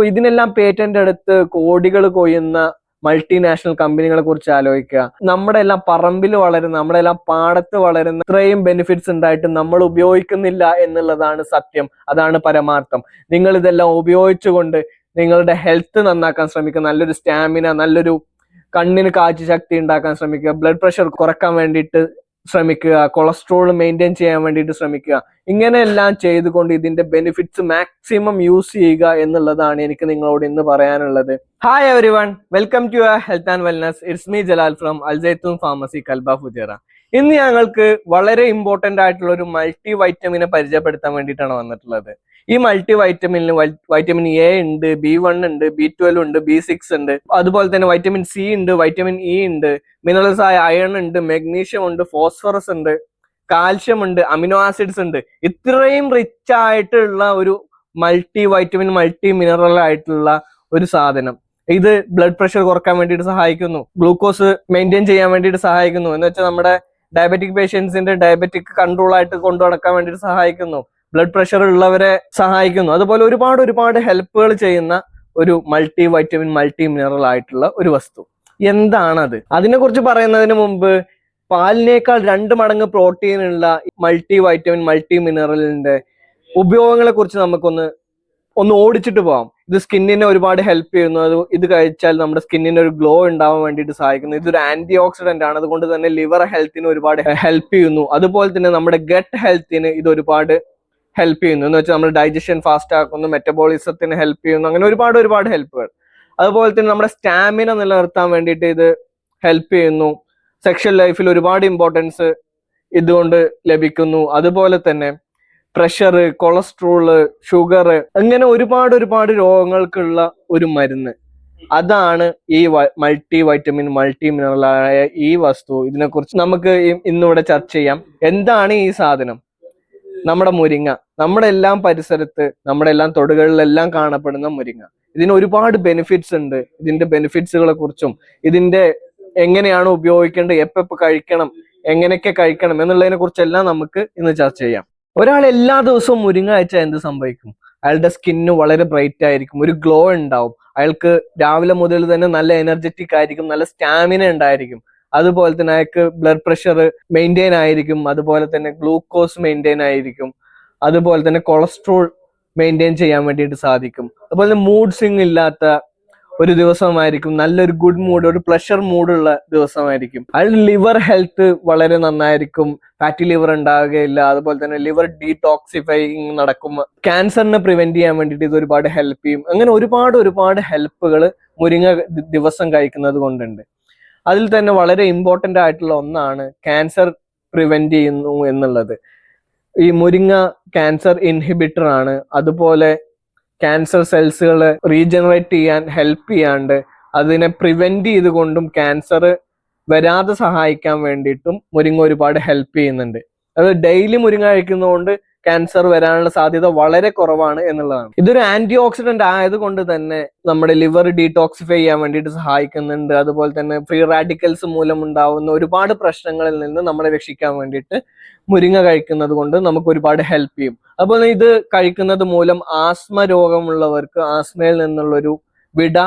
അപ്പൊ ഇതിനെല്ലാം പേറ്റന്റ് എടുത്ത് കോടികൾ കൊയ്യുന്ന മൾട്ടിനാഷണൽ കമ്പനികളെ കുറിച്ച് ആലോചിക്കുക. നമ്മുടെ എല്ലാം പറമ്പിൽ വളരുന്ന നമ്മുടെ എല്ലാം പാടത്ത് വളരുന്ന ഇത്രയും ബെനിഫിറ്റ്സ് ഉണ്ടായിട്ട് നമ്മൾ ഉപയോഗിക്കുന്നില്ല എന്നുള്ളതാണ് സത്യം. അതാണ് പരമാർത്ഥം. നിങ്ങൾ ഇതെല്ലാം ഉപയോഗിച്ചുകൊണ്ട് നിങ്ങളുടെ ഹെൽത്ത് നന്നാക്കാൻ ശ്രമിക്കുക. നല്ലൊരു സ്റ്റാമിന നല്ലൊരു കണ്ണിന് കാഴ്ച ശക്തി ഉണ്ടാക്കാൻ ശ്രമിക്കുക. ബ്ലഡ് പ്രഷർ കുറയ്ക്കാൻ വേണ്ടിയിട്ട് ശ്രമിക്കുക കൊളസ്ട്രോൾ മെയിന്റെയിൻ ചെയ്യാൻ വേണ്ടിയിട്ട് ശ്രമിക്കുക. ഇങ്ങനെയെല്ലാം ചെയ്തുകൊണ്ട് ഇതിന്റെ ബെനിഫിറ്റ്സ് മാക്സിമം യൂസ് ചെയ്യുക എന്നുള്ളതാണ് എനിക്ക് നിങ്ങളോട് ഇന്ന് പറയാനുള്ളത്. Hi everyone welcome to health and wellness it's me Jalal from Al Zaitoon pharmacy Kalba Fujairah ഇന്ന് ഞങ്ങൾക്ക് വളരെ ഇമ്പോർട്ടന്റ് ആയിട്ടുള്ള ഒരു മൾട്ടി വൈറ്റമിനെ പരിചയപ്പെടുത്താൻ വേണ്ടിയിട്ടാണ് വന്നിട്ടുള്ളത്. ഈ മൾട്ടി വൈറ്റമിനിൽ വൈറ്റമിൻ എ ഉണ്ട് ബി വൺ ഉണ്ട് ബി ട്വൽവ് ഉണ്ട് ബി സിക്സ് ഉണ്ട്. അതുപോലെ തന്നെ വൈറ്റമിൻ സി ഉണ്ട് വൈറ്റമിൻ ഇ ഉണ്ട് മിനറൽസ് ആയ അയൺ ഉണ്ട് മെഗ്നീഷ്യം ഉണ്ട് ഫോസ്ഫറസ് ഉണ്ട് കാൽഷ്യം ഉണ്ട് അമിനോ ആസിഡ്സ് ഉണ്ട്. ഇത്രയും റിച്ച് ആയിട്ടുള്ള ഒരു മൾട്ടി വൈറ്റമിൻ മൾട്ടി മിനറൽ ആയിട്ടുള്ള ഒരു സാധനം. ഇത് ബ്ലഡ് പ്രഷർ കുറയ്ക്കാൻ വേണ്ടിയിട്ട് സഹായിക്കുന്നു. ഗ്ലൂക്കോസ് മെയിന്റെയിൻ ചെയ്യാൻ വേണ്ടിയിട്ട് സഹായിക്കുന്നു. എന്ന് വെച്ചാൽ നമ്മുടെ ഡയബറ്റിക് പേഷ്യൻസിന്റെ ഡയബറ്റിക് കൺട്രോൾ ആയിട്ട് കൊണ്ടു നടക്കാൻ വേണ്ടിയിട്ട് സഹായിക്കുന്നു. ബ്ലഡ് പ്രഷർ ഉള്ളവരെ സഹായിക്കുന്നു. അതുപോലെ ഒരുപാട് ഒരുപാട് ഹെൽപ്പുകൾ ചെയ്യുന്ന ഒരു മൾട്ടി വൈറ്റമിൻ മൾട്ടി മിനറൽ ആയിട്ടുള്ള ഒരു വസ്തു. എന്താണത്? അതിനെ കുറിച്ച് പറയുന്നതിന് മുമ്പ് പാലിനേക്കാൾ രണ്ട് മടങ്ങ് പ്രോട്ടീൻ ഉള്ള മൾട്ടി വൈറ്റമിൻ മൾട്ടി മിനറലിന്റെ ഉപയോഗങ്ങളെ കുറിച്ച് നമുക്കൊന്ന് ഒന്ന് ഓടിച്ചിട്ട് പോവാം. ഇത് സ്കിന്നിനെ ഒരുപാട് ഹെൽപ്പ് ചെയ്യുന്നു. അത് ഇത് കഴിച്ചാൽ നമ്മുടെ സ്കിന്നിന് ഒരു ഗ്ലോ ഉണ്ടാവാൻ വേണ്ടിയിട്ട് സഹായിക്കുന്നു. ഇതൊരു ആന്റി ഓക്സിഡന്റ് ആണ്. അതുകൊണ്ട് തന്നെ ലിവർ ഹെൽത്തിന് ഒരുപാട് ഹെൽപ്പ് ചെയ്യുന്നു. അതുപോലെ തന്നെ നമ്മുടെ ഗട്ട് ഹെൽത്തിന് ഇത് ഒരുപാട് ഹെൽപ്പ് ചെയ്യുന്നു. എന്ന് വെച്ചാൽ നമ്മൾ ഡൈജഷൻ ഫാസ്റ്റ് ആക്കുന്നു മെറ്റബോളിസത്തിന് ഹെൽപ്പ് ചെയ്യുന്നു അങ്ങനെ ഒരുപാട് ഒരുപാട് ഹെൽപ്പുകൾ അതുപോലെ തന്നെ നമ്മുടെ സ്റ്റാമിന നിലനിർത്താൻ വേണ്ടിയിട്ട് ഇത് ഹെൽപ്പ് ചെയ്യുന്നു. സെക്ഷൽ ലൈഫിൽ ഒരുപാട് ഇമ്പോർട്ടൻസ് ഇതുകൊണ്ട് ലഭിക്കുന്നു. അതുപോലെ തന്നെ പ്രഷർ കൊളസ്ട്രോൾ ഷുഗർ അങ്ങനെ ഒരുപാട് ഒരുപാട് രോഗങ്ങൾക്കുള്ള ഒരു മരുന്ന്. അതാണ് ഈ മൾട്ടി വൈറ്റമിൻ മൾട്ടി മിനറലായ ഈ വസ്തു. ഇതിനെക്കുറിച്ച് നമുക്ക് ഇന്നിവിടെ ചർച്ച ചെയ്യാം. എന്താണ് ഈ സാധനം? നമ്മുടെ മുരിങ്ങ. നമ്മുടെ എല്ലാം പരിസരത്ത് നമ്മുടെ എല്ലാം തൊടുകളിലെല്ലാം കാണപ്പെടുന്ന മുരിങ്ങ. ഇതിന് ഒരുപാട് ബെനിഫിറ്റ്സ് ഉണ്ട്. ഇതിന്റെ ബെനിഫിറ്റ്സുകളെ കുറിച്ചും ഇതിന്റെ എങ്ങനെയാണ് ഉപയോഗിക്കേണ്ടത് എപ്പെപ്പോ കഴിക്കണം എങ്ങനെയൊക്കെ കഴിക്കണം എന്നുള്ളതിനെ കുറിച്ചെല്ലാം നമുക്ക് ഇന്ന് ചർച്ച ചെയ്യാം. ഒരാൾ എല്ലാ ദിവസവും മുരിങ്ങ അയച്ചാൽ എന്ത് സംഭവിക്കും? അയാളുടെ സ്കിന്ന് വളരെ ബ്രൈറ്റ് ആയിരിക്കും ഒരു ഗ്ലോ ഉണ്ടാവും. അയാൾക്ക് രാവിലെ മുതൽ തന്നെ നല്ല എനർജറ്റിക് ആയിരിക്കും നല്ല സ്റ്റാമിന ഉണ്ടായിരിക്കും. അതുപോലെ തന്നെ അയാൾക്ക് ബ്ലഡ് പ്രഷർ മെയിന്റെയിൻ ആയിരിക്കും അതുപോലെ തന്നെ ഗ്ലൂക്കോസ് മെയിന്റെയിൻ ആയിരിക്കും അതുപോലെ തന്നെ കൊളസ്ട്രോൾ മെയിന്റെയിൻ ചെയ്യാൻ വേണ്ടിയിട്ട് സാധിക്കും. അതുപോലെ തന്നെ മൂഡ് സ്വിങ് ഇല്ലാത്ത ഒരു ദിവസമായിരിക്കും നല്ലൊരു ഗുഡ് മൂഡ് ഒരു പ്ലഷർ മൂഡുള്ള ദിവസമായിരിക്കും. അയാളുടെ ലിവർ ഹെൽത്ത് വളരെ നന്നായിരിക്കും ഫാറ്റി ലിവർ ഉണ്ടാവുകയില്ല അതുപോലെ തന്നെ ലിവർ ഡീടോക്സിഫൈങ് നടക്കും. ക്യാൻസറിനെ പ്രിവെന്റ് ചെയ്യാൻ വേണ്ടിയിട്ട് ഇത് ഒരുപാട് ഹെൽപ്പ് ചെയ്യും. അങ്ങനെ ഒരുപാട് ഒരുപാട് ഹെൽപ്പുകൾ മുരിങ്ങ ദിവസം കഴിക്കുന്നത് കൊണ്ടുണ്ട്. അതിൽ തന്നെ വളരെ ഇമ്പോർട്ടന്റ് ആയിട്ടുള്ള ഒന്നാണ് ക്യാൻസർ പ്രിവെന്റ് ചെയ്യുന്നു എന്നുള്ളത്. ഈ മുരിങ്ങ ക്യാൻസർ ഇൻഹിബിറ്റർ ആണ്. അതുപോലെ ക്യാൻസർ സെൽസുകൾ റീജനറേറ്റ് ചെയ്യാൻ ഹെൽപ്പ് ചെയ്യാണ്ട് അതിനെ പ്രിവെന്റ് ചെയ്തുകൊണ്ടും ക്യാൻസർ വരാതെ സഹായിക്കാൻ വേണ്ടിയിട്ടും മുരിങ്ങ ഒരുപാട് ഹെൽപ്പ് ചെയ്യുന്നുണ്ട്. അത് ഡെയിലി മുരിങ്ങ കഴിക്കുന്നതുകൊണ്ട് ക്യാൻസർ വരാനുള്ള സാധ്യത വളരെ കുറവാണ് എന്നുള്ളതാണ്. ഇതൊരു ആന്റി ഓക്സിഡന്റ് ആയതുകൊണ്ട് തന്നെ നമ്മുടെ ലിവർ ഡീടോക്സിഫൈ ചെയ്യാൻ വേണ്ടിയിട്ട് സഹായിക്കുന്നുണ്ട്. അതുപോലെ തന്നെ ഫ്രീ റാഡിക്കൽസ് മൂലം ഉണ്ടാവുന്ന ഒരുപാട് പ്രശ്നങ്ങളിൽ നിന്ന് നമ്മളെ രക്ഷിക്കാൻ വേണ്ടിയിട്ട് മുരിങ്ങ കഴിക്കുന്നത് കൊണ്ട് നമുക്ക് ഒരുപാട് ഹെൽപ്പ് ചെയ്യും. അതുപോലെ ഇത് കഴിക്കുന്നത് മൂലം ആസ്മ രോഗമുള്ളവർക്ക് ആസ്മയിൽ നിന്നുള്ളൊരു വിട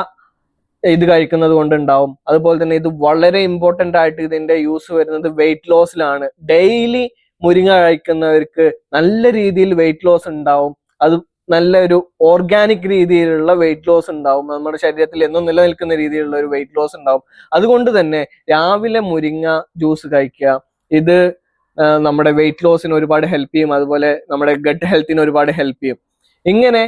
ഇത് കഴിക്കുന്നത് കൊണ്ട് ഉണ്ടാവും. അതുപോലെ തന്നെ ഇത് വളരെ ഇമ്പോർട്ടന്റ് ആയിട്ട് ഇതിന്റെ യൂസ് വരുന്നത് വെയിറ്റ് ലോസിലാണ് ഡെയിലി മുരിങ്ങ കഴിക്കുന്നവർക്ക് നല്ല രീതിയിൽ വെയിറ്റ് ലോസ് ഉണ്ടാവും. അത് നല്ലൊരു ഓർഗാനിക് രീതിയിലുള്ള വെയിറ്റ് ലോസ് ഉണ്ടാവും. നമ്മുടെ ശരീരത്തിൽ എന്നും നിലനിൽക്കുന്ന രീതിയിലുള്ള ഒരു വെയിറ്റ് ലോസ് ഉണ്ടാവും. അതുകൊണ്ട് തന്നെ രാവിലെ മുരിങ്ങ ജ്യൂസ് കഴിക്കുക. ഇത് നമ്മുടെ വെയിറ്റ് ലോസിന് ഒരുപാട് ഹെൽപ്പ് ചെയ്യും. അതുപോലെ നമ്മുടെ ഗട്ട് ഹെൽത്തിന് ഒരുപാട് ഹെൽപ്പ് ചെയ്യും. ഇങ്ങനെ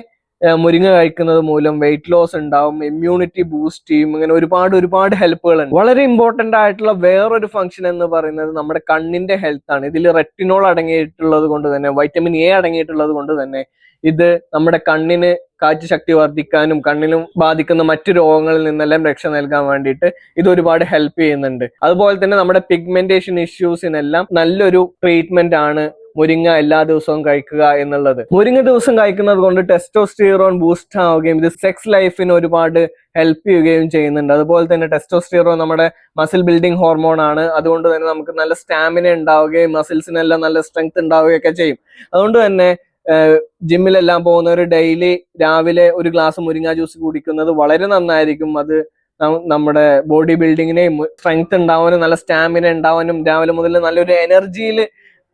മുരിങ്ങ കഴിക്കുന്നത് മൂലം വെയിറ്റ് ലോസ് ഉണ്ടാവും ഇമ്മ്യൂണിറ്റി ബൂസ്റ്റ് ചെയ്യും ഇങ്ങനെ ഒരുപാട് ഒരുപാട് ഹെൽപ്പുകൾ ഉണ്ട്. വളരെ ഇമ്പോർട്ടന്റ് ആയിട്ടുള്ള വേറൊരു ഫംഗ്ഷൻ എന്ന് പറയുന്നത് നമ്മുടെ കണ്ണിന്റെ ഹെൽത്ത് ആണ്. ഇതിൽ റെറ്റിനോൾ അടങ്ങിയിട്ടുള്ളത് കൊണ്ട് തന്നെ വൈറ്റമിൻ എ അടങ്ങിയിട്ടുള്ളത് കൊണ്ട് തന്നെ ഇത് നമ്മുടെ കണ്ണിന് കാഴ്ചശക്തി വർദ്ധിക്കാനും കണ്ണിനും ബാധിക്കുന്ന മറ്റു രോഗങ്ങളിൽ നിന്നെല്ലാം രക്ഷ നൽകാൻ വേണ്ടിയിട്ട് ഇത് ഒരുപാട് ഹെൽപ്പ് ചെയ്യുന്നുണ്ട്. അതുപോലെ തന്നെ നമ്മുടെ പിഗ്മെന്റേഷൻ ഇഷ്യൂസിനെല്ലാം നല്ലൊരു ട്രീറ്റ്മെന്റ് ആണ് മുരിങ്ങ എല്ലാ ദിവസവും കഴിക്കുക എന്നുള്ളത്. മുരിങ്ങ ദിവസം കഴിക്കുന്നത് കൊണ്ട് ടെസ്റ്റോസ്റ്റിറോൺ ബൂസ്റ്റ് ആവുകയും ഇത് സെക്സ് ലൈഫിന് ഒരുപാട് ഹെൽപ്പ് ചെയ്യുകയും ചെയ്യുന്നുണ്ട്. അതുപോലെ തന്നെ ടെസ്റ്റോസ്റ്റിറോൺ നമ്മുടെ മസിൽ ബിൽഡിംഗ് ഹോർമോൺ ആണ്. അതുകൊണ്ട് തന്നെ നമുക്ക് നല്ല സ്റ്റാമിന ഉണ്ടാവുകയും മസിൽസിനെല്ലാം നല്ല സ്ട്രെങ്ത് ഉണ്ടാവുകയൊക്കെ ചെയ്യും. അതുകൊണ്ട് തന്നെ ജിമ്മിലെല്ലാം പോകുന്നവർ ഡെയിലി രാവിലെ ഒരു ഗ്ലാസ് മുരിങ്ങ ജ്യൂസ് കുടിക്കുന്നത് വളരെ നന്നായിരിക്കും. അത് നമ്മുടെ ബോഡി ബിൽഡിങ്ങിനെയും സ്ട്രെങ്ത് ഉണ്ടാവാനും നല്ല സ്റ്റാമിന ഉണ്ടാവാനും രാവിലെ മുതൽ നല്ലൊരു എനർജിയിൽ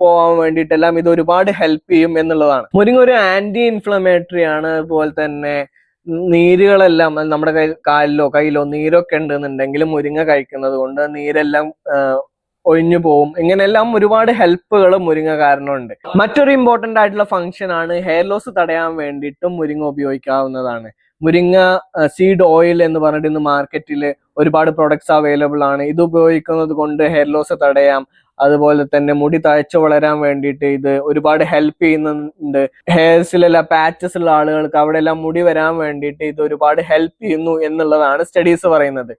പോകാൻ വേണ്ടിയിട്ടെല്ലാം ഇത് ഒരുപാട് ഹെൽപ്പ് ചെയ്യും എന്നുള്ളതാണ്. മുരിങ്ങ ഒരു ആന്റി ഇൻഫ്ലമേറ്ററി ആണ്. അതുപോലെ തന്നെ നീരുകളെല്ലാം നമ്മുടെ കൈ കാലിലോ കയ്യിലോ നീരൊക്കെ ഉണ്ടെന്നുണ്ടെങ്കിൽ മുരിങ്ങ കഴിക്കുന്നത് കൊണ്ട് നീരെല്ലാം ഒഴിഞ്ഞു പോവും. ഇങ്ങനെയെല്ലാം ഒരുപാട് ഹെൽപ്പുകൾ മുരിങ്ങ കാരണമുണ്ട്. മറ്റൊരു ഇമ്പോർട്ടന്റ് ആയിട്ടുള്ള ഫംഗ്ഷൻ ആണ് ഹെയർ ലോസ് തടയാൻ വേണ്ടിയിട്ടും മുരിങ്ങ ഉപയോഗിക്കാവുന്നതാണ്. മുരിങ്ങ സീഡ് ഓയിൽ എന്ന് പറഞ്ഞിട്ട് ഇന്ന് മാർക്കറ്റിൽ ഒരുപാട് പ്രൊഡക്ട്സ് അവൈലബിൾ ആണ്. ഇത് ഉപയോഗിക്കുന്നത് കൊണ്ട് ഹെയർ ലോസ് തടയാം. അതുപോലെ തന്നെ മുടി തഴച്ചു വളരാൻ വേണ്ടിയിട്ട് ഇത് ഒരുപാട് ഹെൽപ്പ് ചെയ്യുന്നുണ്ട്. ഹെയർസിലെല്ലാം പാച്ചസ് ഉള്ള ആളുകൾക്ക് അവിടെ എല്ലാം മുടി വരാൻ വേണ്ടിയിട്ട് ഇത് ഒരുപാട് ഹെൽപ്പ് ചെയ്യുന്നു എന്നുള്ളതാണ് സ്റ്റഡീസ് പറയുന്നത്.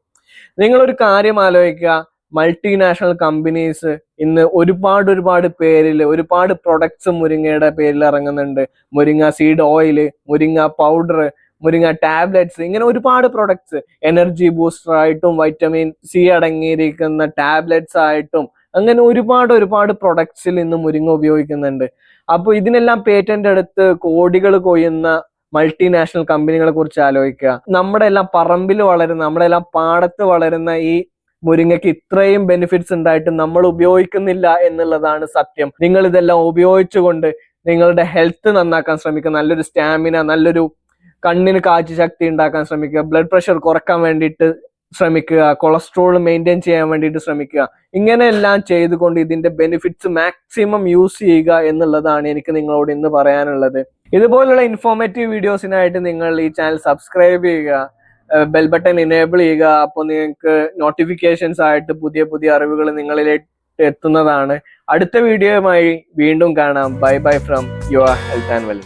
നിങ്ങൾ ഒരു കാര്യം ആലോചിക്കുക. മൾട്ടിനാഷണൽ കമ്പനീസ് ഇന്ന് ഒരുപാട് ഒരുപാട് പേരിൽ ഒരുപാട് പ്രൊഡക്ട്സ് മുരിങ്ങയുടെ പേരിൽ ഇറങ്ങുന്നുണ്ട്. മുരിങ്ങ സീഡ് ഓയിൽ മുരിങ്ങ പൗഡർ മുരിങ്ങ ടാബ്ലറ്റ്സ് ഇങ്ങനെ ഒരുപാട് പ്രൊഡക്ട്സ് എനർജി ബൂസ്റ്റർ ആയിട്ടും വൈറ്റമിൻ സി അടങ്ങിയിരിക്കുന്ന ടാബ്ലറ്റ്സ് ആയിട്ടും അങ്ങനെ ഒരുപാട് ഒരുപാട് പ്രൊഡക്ട്സിൽ ഇന്ന് മുരിങ്ങ ഉപയോഗിക്കുന്നുണ്ട്. അപ്പൊ ഇതിനെല്ലാം പേറ്റന്റ് എടുത്ത് കോടികൾ കൊയ്യുന്ന മൾട്ടിനാഷണൽ കമ്പനികളെ കുറിച്ച് ആലോചിക്കുക. നമ്മുടെ എല്ലാം പറമ്പിൽ വളരുന്ന നമ്മുടെ എല്ലാം പാടത്ത് വളരുന്ന ഈ മുരിങ്ങയ്ക്ക് ഇത്രയും ബെനിഫിറ്റ്സ് ഉണ്ടായിട്ട് നമ്മൾ ഉപയോഗിക്കുന്നില്ല എന്നുള്ളതാണ് സത്യം. നിങ്ങൾ ഇതെല്ലാം ഉപയോഗിച്ചുകൊണ്ട് നിങ്ങളുടെ ഹെൽത്ത് നന്നാക്കാൻ ശ്രമിക്കുക. നല്ലൊരു സ്റ്റാമിന നല്ലൊരു കണ്ണിന് കാഴ്ച ശക്തി ഉണ്ടാക്കാൻ ശ്രമിക്കുക. ബ്ലഡ് പ്രഷർ കുറയ്ക്കാൻ വേണ്ടിയിട്ട് ശ്രമിക്കുക കൊളസ്ട്രോൾ മെയിന്റെയിൻ ചെയ്യാൻ വേണ്ടിയിട്ട് ശ്രമിക്കുക. ഇങ്ങനെയെല്ലാം ചെയ്തുകൊണ്ട് ഇതിന്റെ ബെനിഫിറ്റ്സ് മാക്സിമം യൂസ് ചെയ്യുക എന്നുള്ളതാണ് എനിക്ക് നിങ്ങളോട് ഇന്ന് പറയാനുള്ളത്. ഇതുപോലുള്ള ഇൻഫോർമേറ്റീവ് വീഡിയോസിനായിട്ട് നിങ്ങൾ ഈ ചാനൽ സബ്സ്ക്രൈബ് ചെയ്യുക ബെൽ ബട്ടൺ ഇനേബിൾ ചെയ്യുക അപ്പോൾ നിങ്ങൾക്ക് നോട്ടിഫിക്കേഷൻസ് ആയിട്ട് പുതിയ പുതിയ അറിവുകൾ നിങ്ങളിലേക്ക് എത്തുന്നതാണ്. അടുത്ത വീഡിയോയുമായി വീണ്ടും കാണാം. Bye bye from your health and wellness